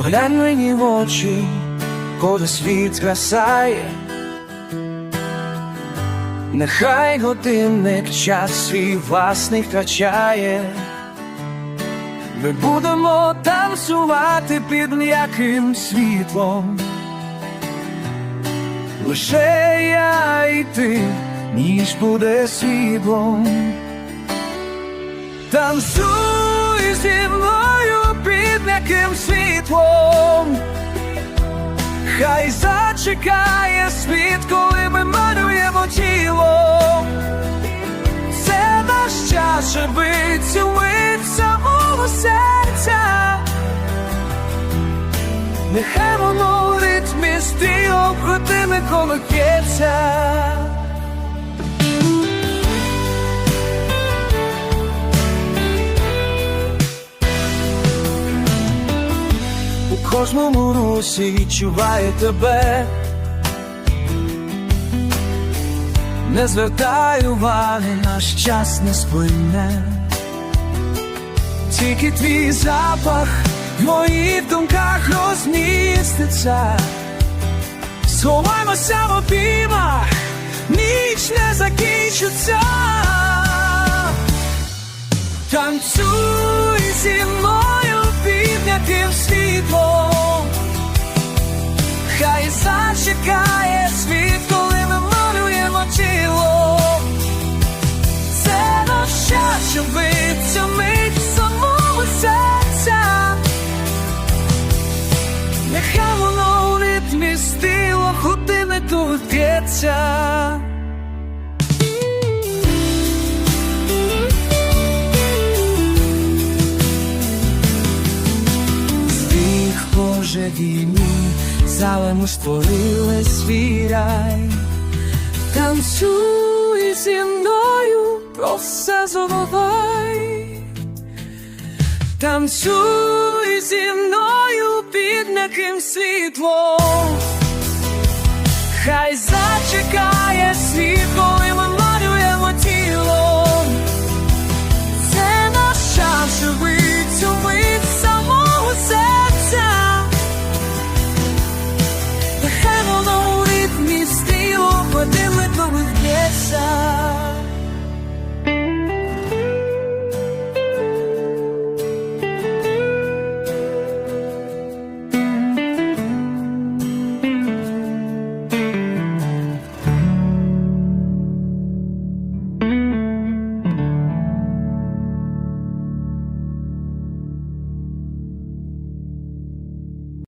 Глянь мені в очі, коли світ згасає. Нехай годинник час свій власний втрачає. Ми будемо танцювати під м'яким світлом. Лише я і ти, ніж буде світлом. Танцюй зі мною під м'яким світлом. Хай зачекає світ, коли ми малюємо тіло. Це наш час, цю мить самого серця. Нехай воно ритмі стрілок години колихається. Кожному русі відчуває тебе. Не звертай уваги, наш час не сплине. Тільки твій запах в моїх думках розміститься. Сховаймося в обіймах, ніч не закінчиться. Танцюй зі мною під м'яким тут б'ється. Збіг Боже війні, залами створили свій рай. Танцюй зі мною, про все забувай. Танцюй зі мною під м'яким світлом. Хай зачекає